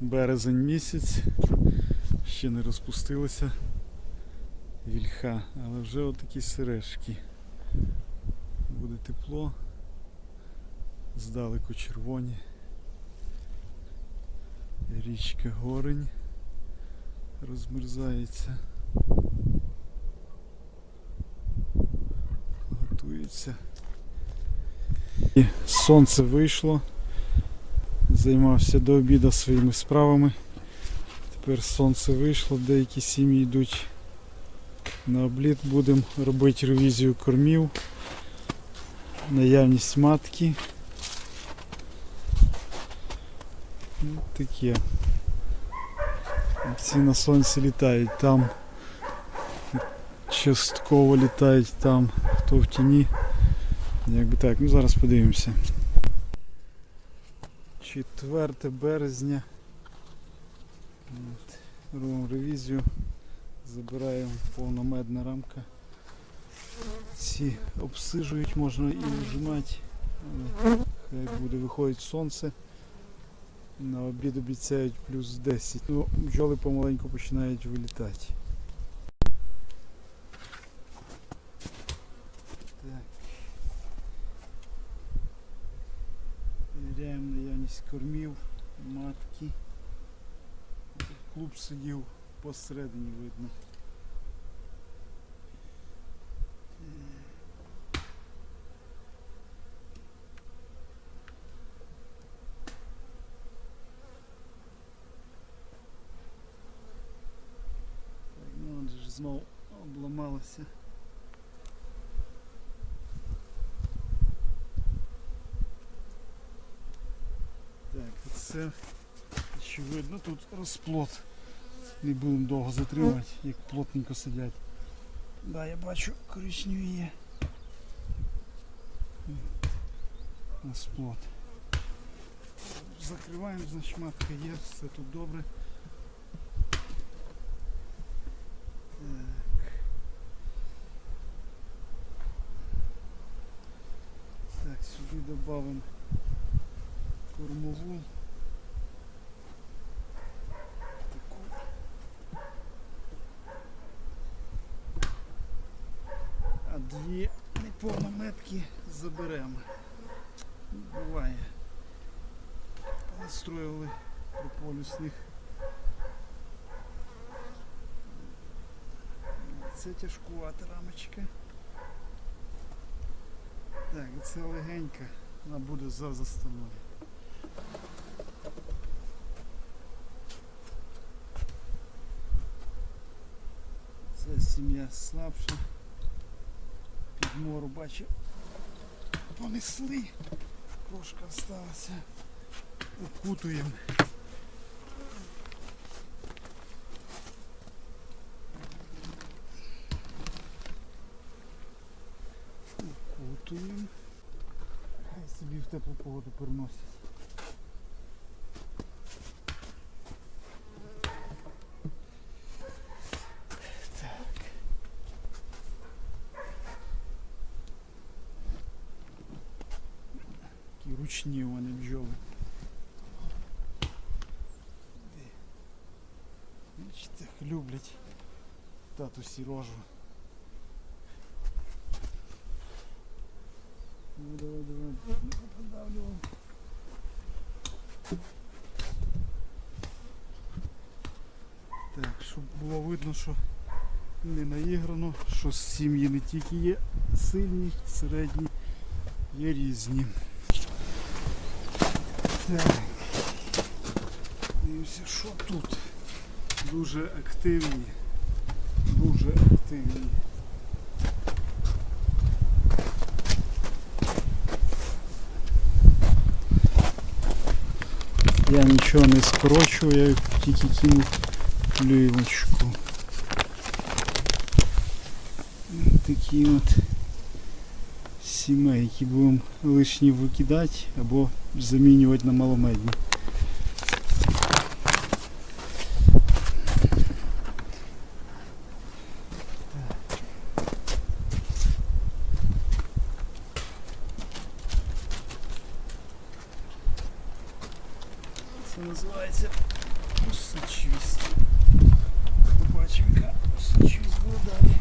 Березень місяць. Ще не розпустилися вільха, але вже отакі сережки. Буде тепло. Здалеку червоні. Річка Горень розмерзається. Готується. І сонце вийшло. Займався до обіду своїми справами. Тепер сонце вийшло, деякі сім'ї йдуть на обліт. Будемо робити ревізію кормів, наявність матки. Ну, Таке. Всі на сонці літають там. Частково літають там, хто в тіні. Якби так, ну зараз подивимося. 4 березня. От. Робимо ревізію. Забираємо повномедна рамка. Ці обсижують, можна і вжимати. Хай буде виходить сонце. На обід обіцяють плюс 10. Ну, бджоли помаленьку починають вилітати. Так. Перевіряємо кормів, матки. Клуб сидів посередині видно. Так, ну он же ж знов обламалося. Так, це очевидно тут розплод. Не будемо довго затримувати, як плотненько сидять. Да, я бачу коричневі. Розплод. Закриваємо, значить матка є, все тут добре. Так. Так, сюди додамо кормову. Таку. А дві неповнометки заберемо. Буває. Настроїли прополісних. Це тяжкувата рамочка. Так, це легенька. Вона буде за заставною. Це сім'я слабша. Підмору бачу. Понесли. Кошка осталася. Укутуємо. Укутуємо. Хай собі в теплу погоду переносять. Так. Такі ручні у мене бджоли. Де? Бачите, як люблять татусі рожу. Ну давай, давай, не. Так, щоб було видно, що не наіграно, що сім'ї не тільки є сильні, середні, є різні. Так. Дивимося, що тут. Дуже активні. Дуже активні. Я нічого не скорочую, я тільки кинув плівочку. Такі от сімейки будемо лишні викидати або замінювати на маломедні. називається Усачвість. Побачимо, яка усачвість буде далі.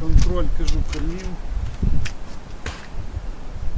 Контроль, кажу, кормів.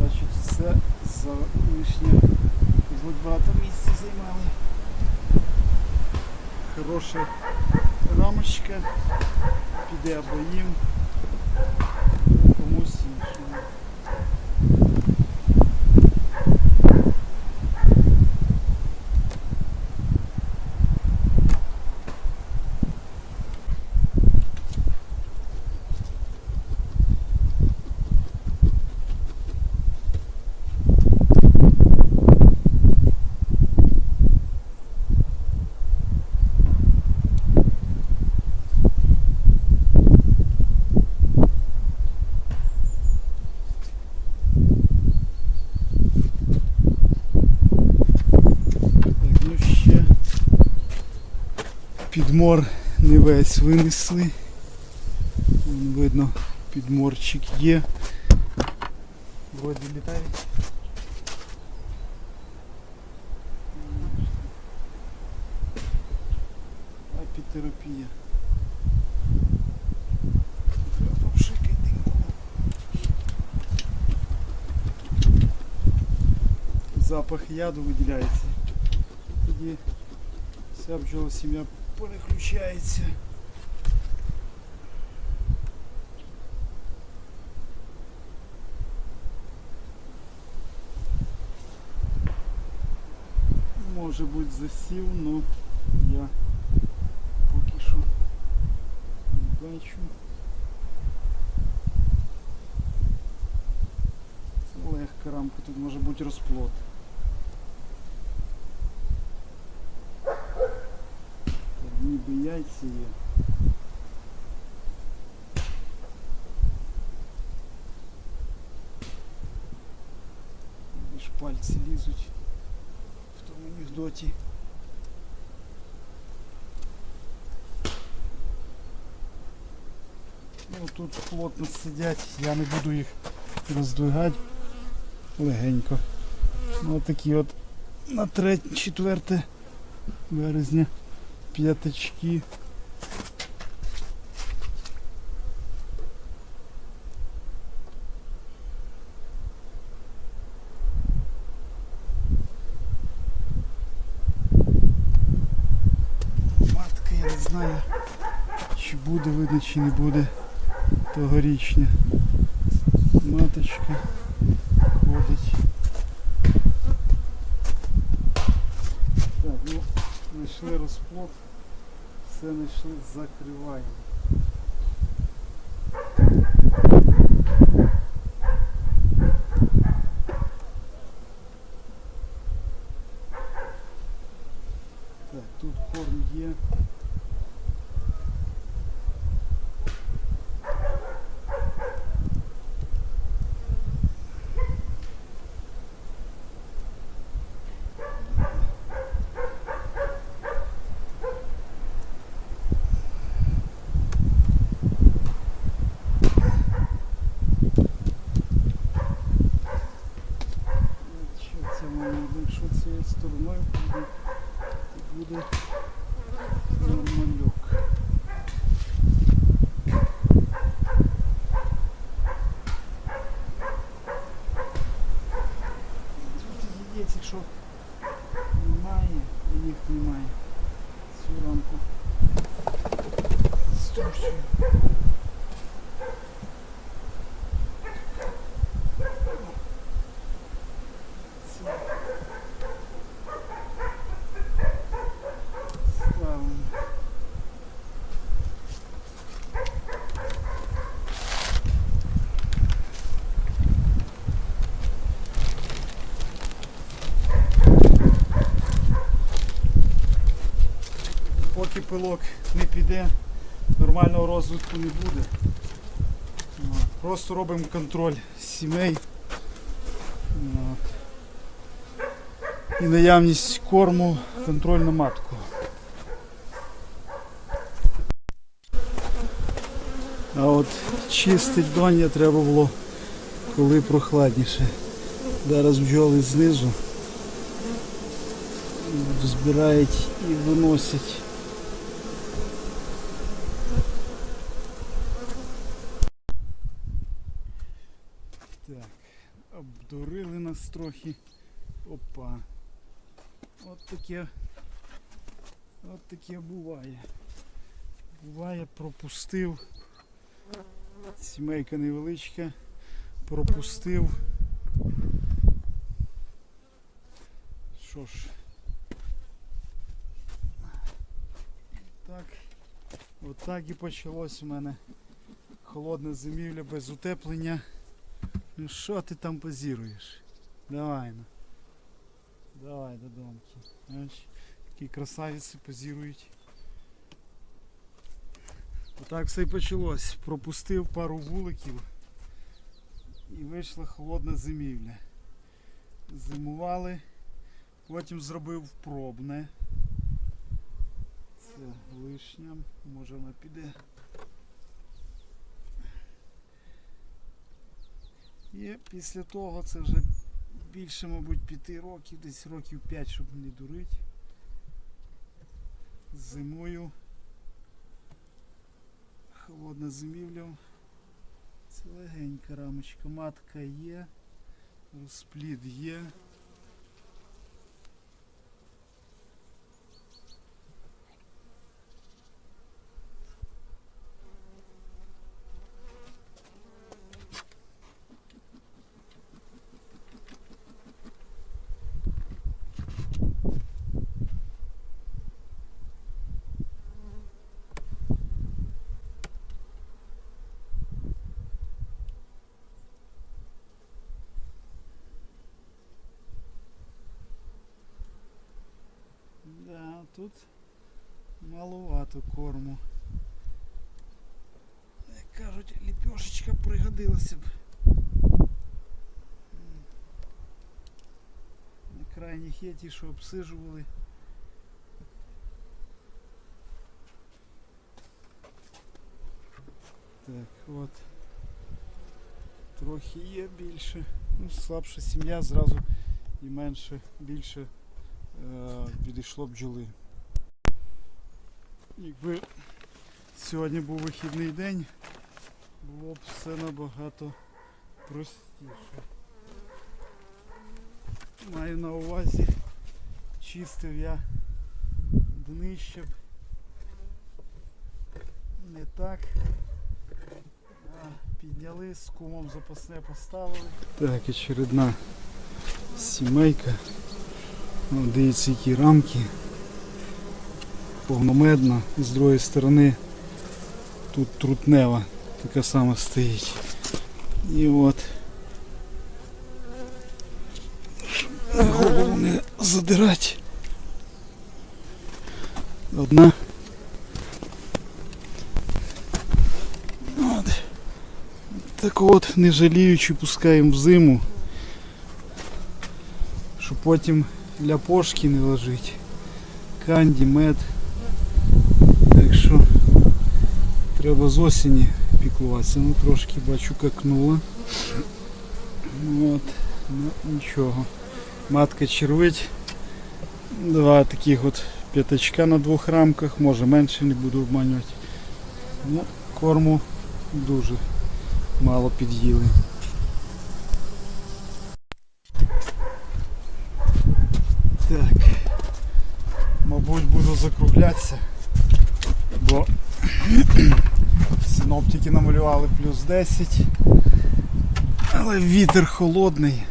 Бачить, все за лишнє. Тут багато місця займали. Хороша Рамочка. Піде або їм, або комусь іншому. Так, ну ще підмор не весь винесли. Вон видно, підморчик є. Вроді літають. Апітерапія. Запах яду виділяється. Тоді вся бджола сім'я переключається. Може бути засів, але я поки що не бачу. Це легка рамка, тут може бути розплод. Тут ніби яйця є. Аж пальці лізуть в тому анекдоті. Ну тут плотно сидять, я не буду їх роздвигати легенько. Ну такі от на 3-4 березня п'ятачки. Матка, я не знаю, чи буде видно, чи не буде тогорічня. Маточка ходить. Так, ну, знайшли розплод, все знайшли, закриваємо. Так, тут корм є. Що це має? Якщо цією стороною буде, то буде нормальок. Тут яєць, якщо немає, і їх немає. Цю рамку струшую. Це ставимо. Поки пилок не піде, нормального розвитку не буде. Просто робимо контроль сімей. І наявність корму, контроль на матку. А от чистить доня треба було коли прохладніше. Зараз бджоли знизу збирають і виносять. Так, обдурили нас трохи. Опа. От таке. От таке буває. Буває, пропустив. Сімейка невеличка. Пропустив. Що ж. Так. Отак і почалось у мене холодна зимівля без утеплення. Ну що ти там позіруєш? Давай ну. Давай. Бачиш, Такі красавиці позірують. Отак все і почалось. Пропустив пару вуликів і вийшла холодна зимівля. Зимували, потім зробив пробне. Це лишня, може вона піде. І після того це вже більше, мабуть, п'яти років, десь років 5, щоб не дурить. Зимою. Холодна зимівля. Це легенька рамочка. Матка є, розплід є. Да, тут маловато корму. Як кажуть, ліпешечка пригодилася б. На крайніх є ті, що обсижували. Так, от. Трохи є більше. Ну, слабша сім'я зразу і менше, більше е, відійшло бджоли. Якби сьогодні був вихідний день, було б все набагато простіше. Маю на увазі, чистив я днище. б. Не так. Підняли, з кумом запасне поставили. Так, очередна сімейка. О, дивіться, які рамки. Повномедна. З другої сторони тут трутнева така сама стоїть. І от голову не задирати. Одна. От. Так от, не жаліючи, пускаємо в зиму, щоб потім для пошки не ложить. Канді, мед. Так що треба з осені піклуватися. Ну трошки бачу какнуло. От. Ну нічого. Матка червить. Два таких от п'ятачка на двох рамках, може менше не буду обманювати. Ну, корму дуже мало під'їли. Так. Мабуть буду закруглятися, бо синоптики намалювали плюс 10, але вітер холодний.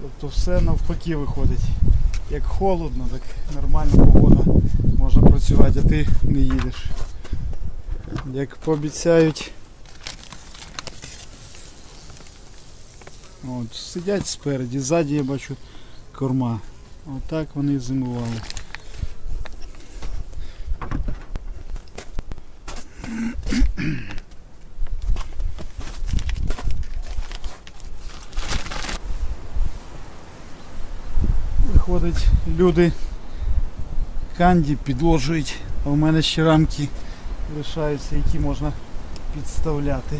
Тобто все навпаки виходить. Як холодно, так нормальна погода, можна працювати, а ти не їдеш. Як пообіцяють. От, сидять спереді, ззаді я бачу корма. Отак вони і зимували. Виходить, люди канді підложують, а у мене ще рамки лишаються, які можна підставляти.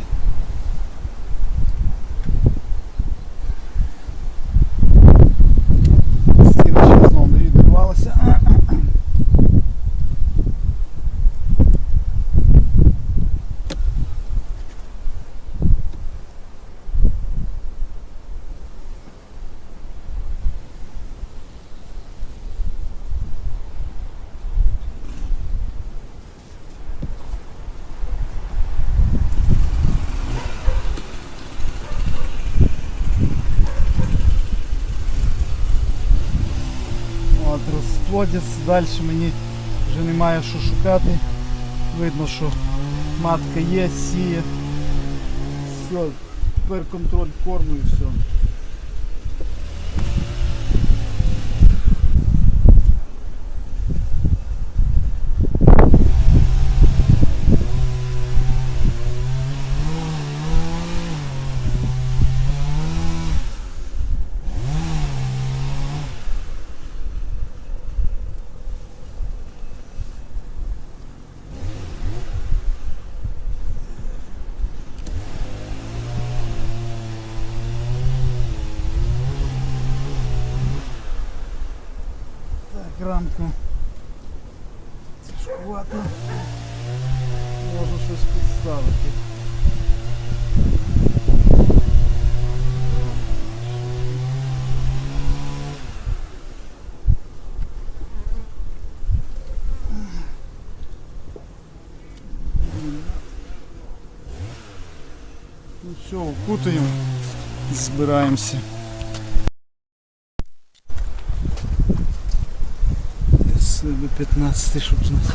Стіна ще знову не відривалася. От, розплодець, далі мені вже немає що шукати. Видно, що матка є, сіє. Все, тепер контроль корму і все. Так, рамка. Тяжкувато. Можу щось підставити. Ну все, укутаємо збираємося. З до 15 щоб знати.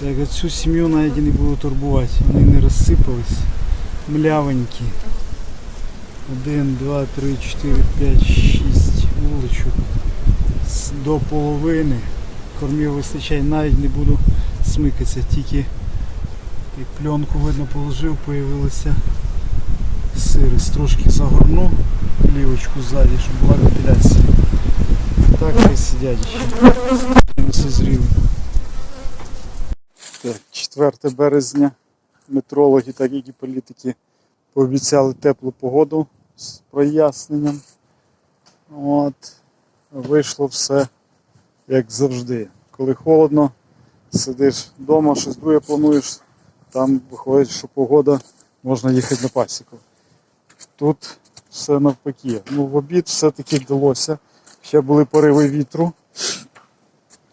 Так, цю сім'ю навіть і не було турбувати. Вони не розсипались. Млявенькі. Один, два, три, чотири, п'ять, шість вуличок. До половини. Кормів вистачає, навіть не буду смикатися, тільки як пленку видно положив, появилася сирость. Трошки загорну лівочку ззаді, щоб була вентиляція. Так і сидять ще. Не. Так, 4 березня. Метрологи, так як і політики, пообіцяли теплу погоду з проясненням. От. Вийшло все як завжди. Коли холодно, сидиш вдома, щось друге плануєш, там виходить, що погода, можна їхати на пасіку. Тут все навпаки. Ну, в обід все-таки вдалося. Ще були пориви вітру.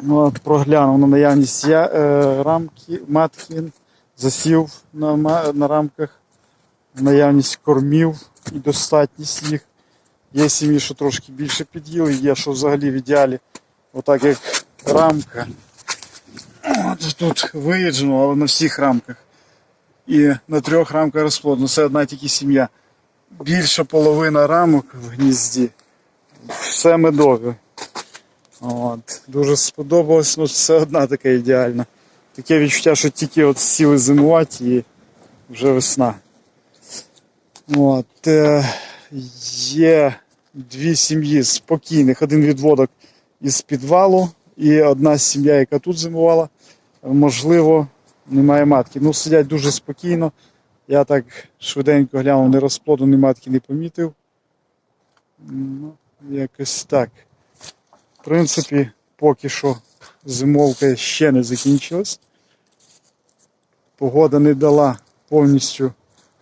Ну, от проглянув на наявність я, е, рамки, матки, засів на, на рамках, наявність кормів і достатність їх. Є сім'ї, що трошки більше під'їли, є, що взагалі в ідеалі, отак як рамка. От тут виїджено, але на всіх рамках. І на трьох рамках розплодно. Це одна тільки сім'я. Більша половина рамок в гнізді. Все медове. От. Дуже сподобалось, ну це одна така ідеальна. Таке відчуття, що тільки от сіли зимувати і вже весна. От. Е, є дві сім'ї спокійних, один відводок із підвалу і одна сім'я, яка тут зимувала. Можливо, немає матки. Ну, сидять дуже спокійно. Я так швиденько глянув, ні розплоду, ні матки не помітив. Ну, якось так. В принципі, поки що зимовка ще не закінчилась. Погода не дала повністю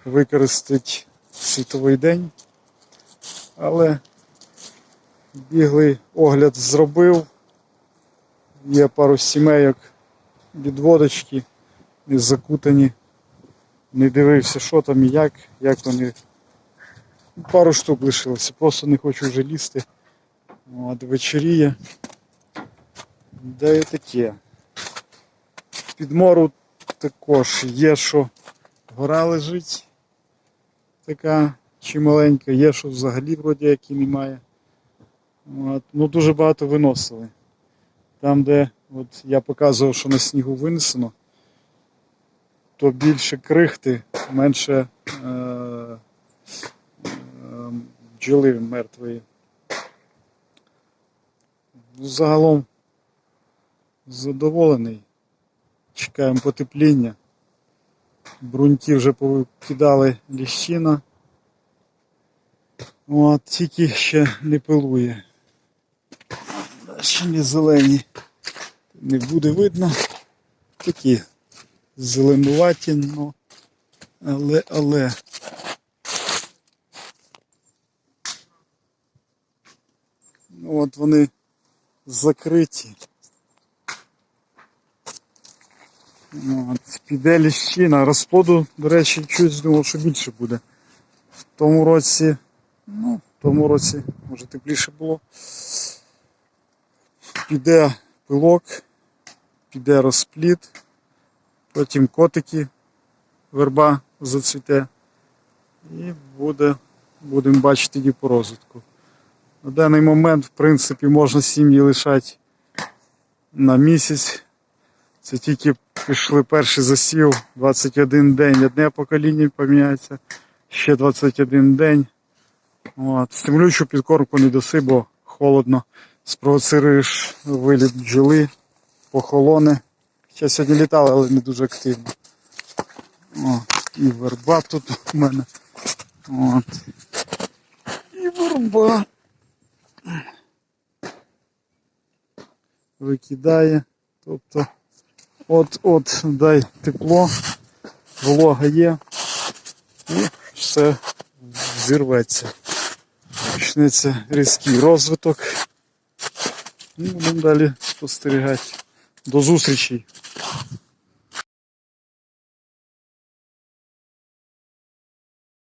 використати світовий день. Але біглий огляд зробив. Є пару сімейок відводочки, не закутані. Не дивився, що там і як, як вони. Пару штук лишилося, просто не хочу вже лізти. От вечеріє. Де і таке. Під мору також є, що гора лежить така чималенька, є, що взагалі вроді як і немає. От. Ну дуже багато виносили. Там, де от я показував, що на снігу винесено, то більше крихти, менше е- е- мертвої. Ну, Загалом задоволений. Чекаємо потепління. Бруньки вже покидали ліщина. От, тільки ще не пилує. Ще не зелені. Не буде видно. Такі зеленуваті, но, але, але. Ну, от вони закриті. Ну, піде ліщина. Розплоду, до речі, чуть думав, що більше буде. В тому році, ну, в тому році, може тепліше було. Піде пилок, піде розплід, потім котики, верба зацвіте. І буде, будемо бачити її по розвитку. На даний момент, в принципі, можна сім'ї лишати на місяць. Це тільки пішли перший засів, 21 день, одне покоління поміняється, ще 21 день. От. Стимулюючу підкормку не даси, бо холодно. Спровоцируєш виліт бджоли, похолоне. Хоча сьогодні літали, але не дуже активно. О, і верба тут у мене. От. І верба. Викидає. Тобто от от дай тепло, волога є і все зірветься. Почнеться різкий розвиток. І будемо далі спостерігати. До зустрічі!